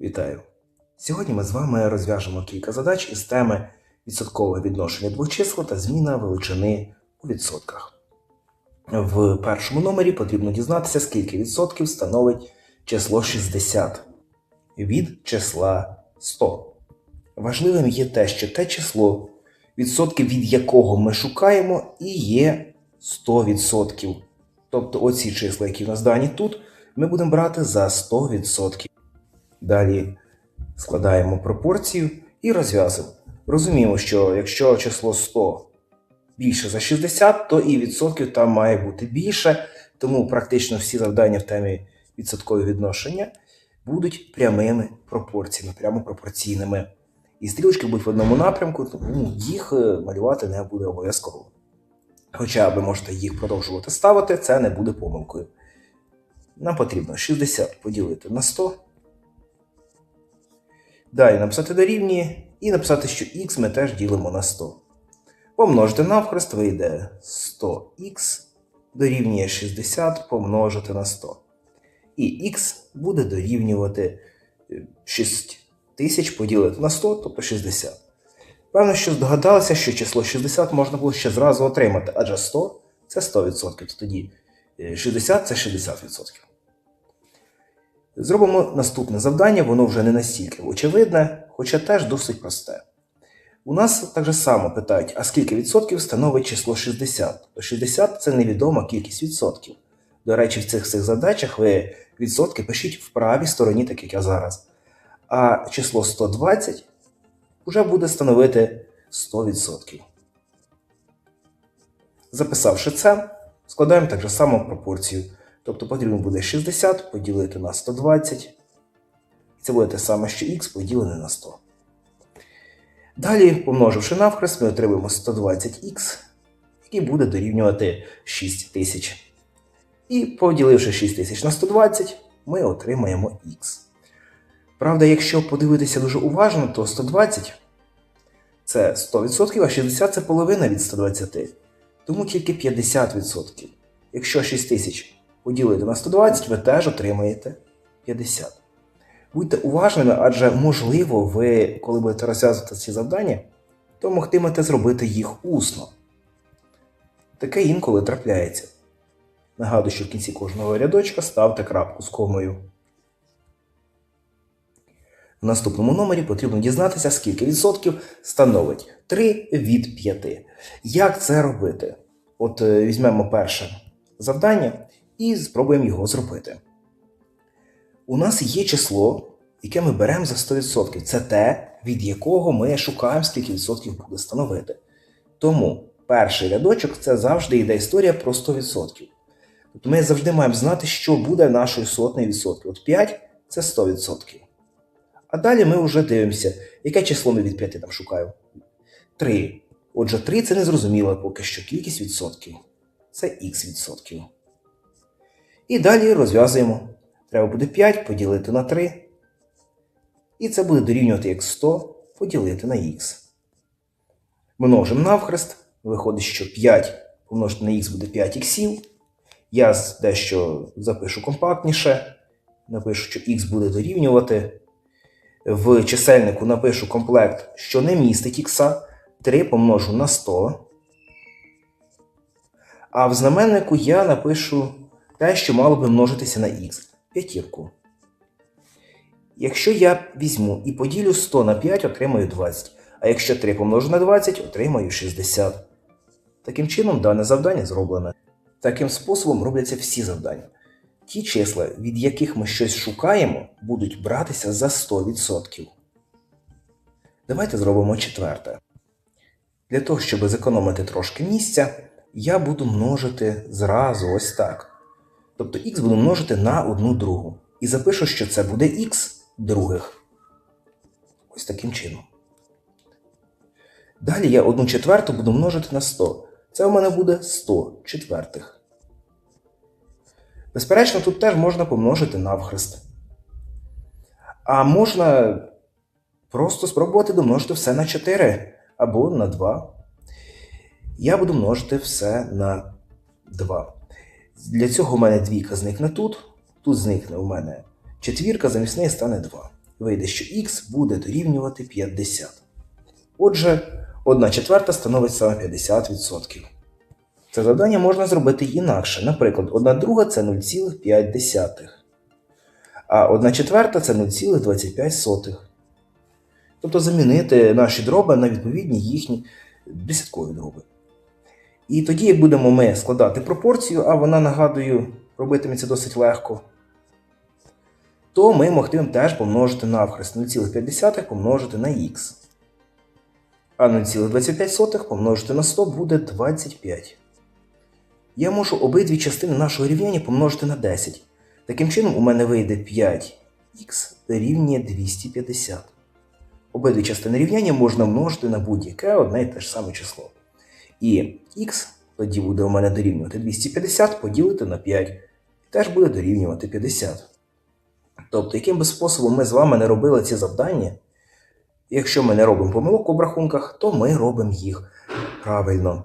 Вітаю! Сьогодні ми з вами розв'яжемо кілька задач із теми відсоткове відношення двох чисел та зміна величини у відсотках. В першому номері потрібно дізнатися, скільки відсотків становить число 60 від числа 100. Важливим є те, що те число, відсотки від якого ми шукаємо, і є 100%. Тобто оці числа, які в нас дані тут, ми будемо брати за 100%. Далі складаємо пропорцію і розв'язуємо. Розуміємо, що якщо число 100 більше за 60, то і відсотків там має бути більше, тому практично всі завдання в темі відсоткові відношення будуть прямими пропорціями, прямо пропорційними. І стрілочки будуть в одному напрямку, тому їх е, малювати не буде обов'язково. Хоча ви можете їх продовжувати ставити, це не буде помилкою. Нам потрібно 60 поділити на 100. Далі написати дорівнює і написати, що х ми теж ділимо на 100. Помножити навхрест вийде 100х дорівнює 60 помножити на 100. І х буде дорівнювати 6000 поділити на 100, тобто 60. Певно, що здогадалися, що число 60 можна було ще зразу отримати, адже 100 це 100%, то тоді е, 60 це 60%. Зробимо наступне завдання, воно вже не настільки очевидне, хоча теж досить просте. У нас так же само питають, а скільки відсотків становить число 60? То 60 це невідома кількість відсотків. До речі, в цих цих задачах ви відсотки пишіть в правій стороні, так як я зараз. А число 120 вже буде становити 100%. Записавши це, складаємо так же само пропорцію. Тобто потрібно буде 60 поділити на 120. І це буде те саме, що х поділене на 100. Далі, помноживши навхрест, ми отримаємо 120х, який буде дорівнювати 6000. І поділивши 6000 на 120, ми отримаємо х. Правда, якщо подивитися дуже уважно, то 120 це 100%, а 60 це половина від 120. Тому тільки 50%. Якщо 6000 поділити на 120, ви теж отримаєте 50. Будьте уважними, адже можливо, ви, коли будете розв'язувати ці завдання, то могтимете зробити їх усно. Таке інколи трапляється. Нагадую, що в кінці кожного рядочка ставте крапку з комою. В наступному номері потрібно дізнатися, скільки відсотків становить 3 від 5. Як це робити? От е, візьмемо перше завдання і спробуємо його зробити. У нас є число, яке ми беремо за 100%. Це те, від якого ми шукаємо, скільки відсотків буде становити. Тому перший рядочок це завжди йде історія про 100%. Тобто ми завжди маємо знати, що буде нашою сотнею відсотків. От 5 це 100%. А далі ми вже дивимося, яке число ми від 5 там шукаємо. 3. Отже, 3 це незрозуміло поки що кількість відсотків. Це х відсотків. І далі розв'язуємо. Треба буде 5 поділити на 3. І це буде дорівнювати як 100 поділити на х. Множимо навхрест. Виходить, що 5 помножити на х буде 5 іксів. Я дещо запишу компактніше. Напишу, що х буде дорівнювати. В чисельнику напишу комплект, що не містить х. 3 помножу на 100. А в знаменнику я напишу те, що мало би множитися на х п'ятірку. Якщо я візьму і поділю 100 на 5, отримаю 20. А якщо 3 помножу на 20, отримаю 60. Таким чином, дане завдання зроблене. Таким способом робляться всі завдання. Ті числа, від яких ми щось шукаємо, будуть братися за 100%. Давайте зробимо четверте. Для того, щоб зекономити трошки місця, я буду множити зразу ось так. Тобто х буду множити на одну другу. І запишу, що це буде х других. Ось таким чином. Далі я одну четверту буду множити на 100. Це у мене буде 100 четвертих. Безперечно, тут теж можна помножити навхрест. А можна просто спробувати домножити все на 4 або на 2. Я буду множити все на 2. Для цього у мене двійка зникне тут, тут зникне у мене четвірка, замість неї стане 2. вийде, що х буде дорівнювати 50. Отже, 1 четверта становить саме 50%. Це завдання можна зробити інакше. Наприклад, 1 друга це 0,5, а 1 четверта це 0,25. Тобто замінити наші дроби на відповідні їхні десяткові дроби. І тоді, будемо ми складати пропорцію, а вона, нагадую, робитиметься досить легко, то ми могтимемо теж помножити навхрест 0,5 помножити на х. А 0,25 помножити на 100 буде 25. Я можу обидві частини нашого рівняння помножити на 10. Таким чином, у мене вийде 5х дорівнює 250. Обидві частини рівняння можна множити на будь-яке одне і те ж саме число. І х тоді буде у мене дорівнювати 250 поділити на 5. І теж буде дорівнювати 50. Тобто, яким би способом ми з вами не робили ці завдання, якщо ми не робимо помилок у обрахунках, то ми робимо їх правильно.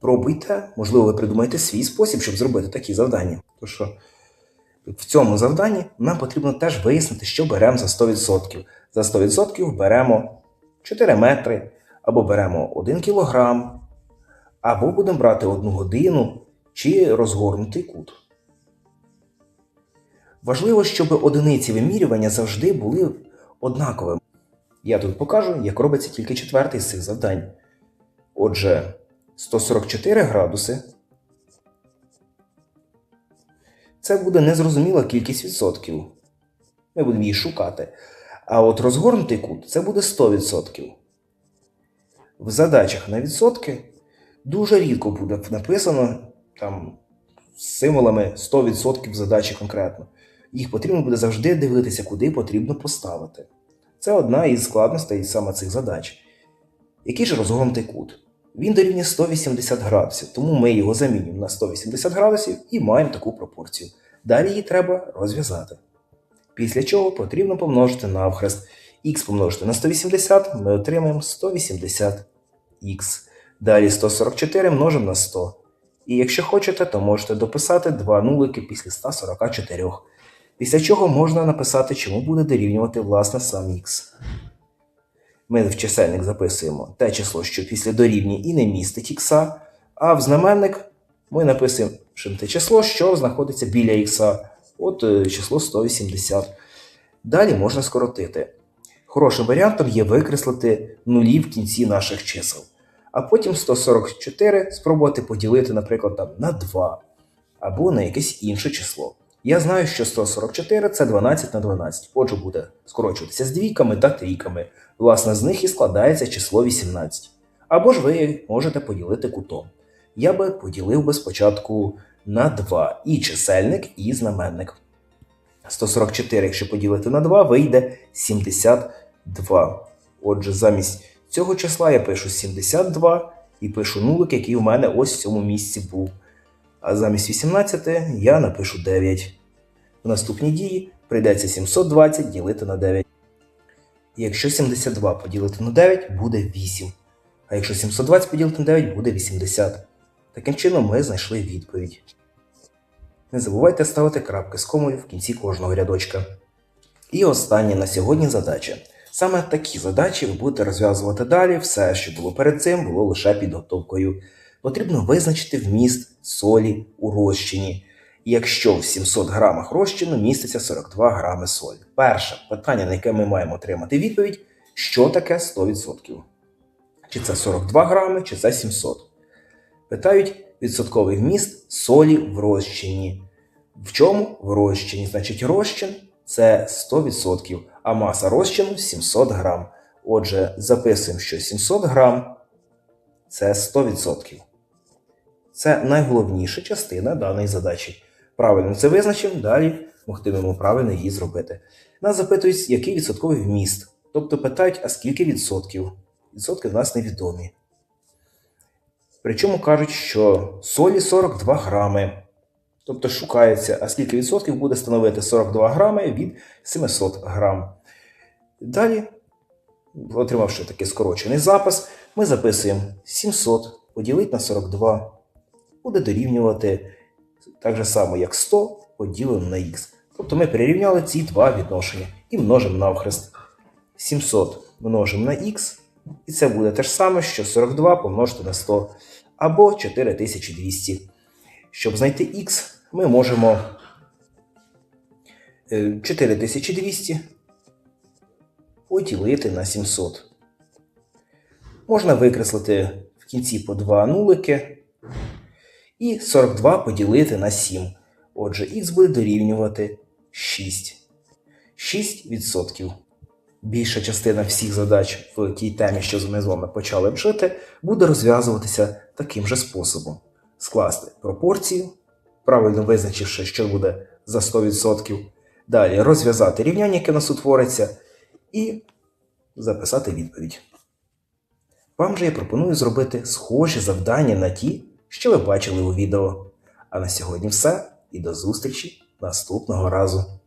Пробуйте, можливо, ви придумаєте свій спосіб, щоб зробити такі завдання. То що в цьому завданні нам потрібно теж вияснити, що беремо за 100%. За 100% беремо 4 метри, або беремо 1 кілограм, або будемо брати 1 годину чи розгорнутий кут. Важливо, щоб одиниці вимірювання завжди були однаковими. Я тут покажу, як робиться тільки четвертий з цих завдань. Отже, 144 градуси. Це буде незрозуміла кількість відсотків. Ми будемо її шукати. А от розгорнутий кут це буде 100%. В задачах на відсотки дуже рідко буде написано там символами 100% задачі конкретно. Їх потрібно буде завжди дивитися, куди потрібно поставити. Це одна із складностей саме цих задач. Який ж розгорнутий кут? Він дорівнює 180 градусів, тому ми його замінюємо на 180 градусів і маємо таку пропорцію. Далі її треба розв'язати. Після чого потрібно помножити навхрест. Х помножити на 180, ми отримаємо 180х. Далі 144 множимо на 100. І якщо хочете, то можете дописати два нулики після 144. Після чого можна написати, чому буде дорівнювати власне сам х. Ми в чисельник записуємо те число, що після дорівнює і не містить х, а в знаменник ми написуємо те число, що знаходиться біля х. От е, число 180. Далі можна скоротити. Хорошим варіантом є викреслити нулі в кінці наших чисел. А потім 144 спробувати поділити, наприклад, там, на 2 або на якесь інше число. Я знаю, що 144 це 12 на 12. Отже, буде скорочуватися з двійками та трійками. Власне, з них і складається число 18. Або ж ви можете поділити кутом. Я би поділив би спочатку на 2 і чисельник, і знаменник. 144, якщо поділити на 2, вийде 72. Отже, замість цього числа я пишу 72 і пишу нулик, який у мене ось в цьому місці був. А замість 18 я напишу 9. В наступній дії прийдеться 720 ділити на 9. Якщо 72 поділити на 9, буде 8. А якщо 720 поділити на 9, буде 80. Таким чином ми знайшли відповідь. Не забувайте ставити крапки з комою в кінці кожного рядочка. І остання на сьогодні задача. Саме такі задачі ви будете розв'язувати далі. Все, що було перед цим, було лише підготовкою. Потрібно визначити вміст солі у розчині. Якщо в 700 грамах розчину міститься 42 грами солі. Перше питання, на яке ми маємо отримати відповідь, що таке 100%? Чи це 42 грами, чи це 700? Питають відсотковий вміст солі в розчині. В чому в розчині? Значить, розчин це 100%, а маса розчину 700 грам. Отже, записуємо, що 700 грам це 100%. Це найголовніша частина даної задачі. Правильно це визначимо, далі могтимемо правильно її зробити. Нас запитують, який відсотковий вміст. Тобто питають, а скільки відсотків? Відсотки в нас невідомі. Причому кажуть, що солі 42 грами. Тобто шукається, а скільки відсотків буде становити 42 грами від 700 грам. Далі, отримавши такий скорочений запис, ми записуємо 700 поділити на 42. Буде дорівнювати так же само, як 100 поділено на х. Тобто ми перерівняли ці два відношення. і множимо навхрест. 700 множимо на х, і це буде те ж саме, що 42 помножити на 100 або 4200. Щоб знайти х, ми можемо е, 4200 поділити на 700. Можна викреслити в кінці по 2 нулики і 42 поділити на 7. Отже, х буде дорівнювати 6. 6%. Більша частина всіх задач в тій темі, що ми з вами почали вчити, буде розв'язуватися таким же способом: скласти пропорцію, правильно визначивши, що буде за 100%. Далі розв'язати рівняння, яке у нас утвориться, і записати відповідь. Вам же я пропоную зробити схожі завдання на ті, що ви бачили у відео. А на сьогодні все і до зустрічі наступного разу.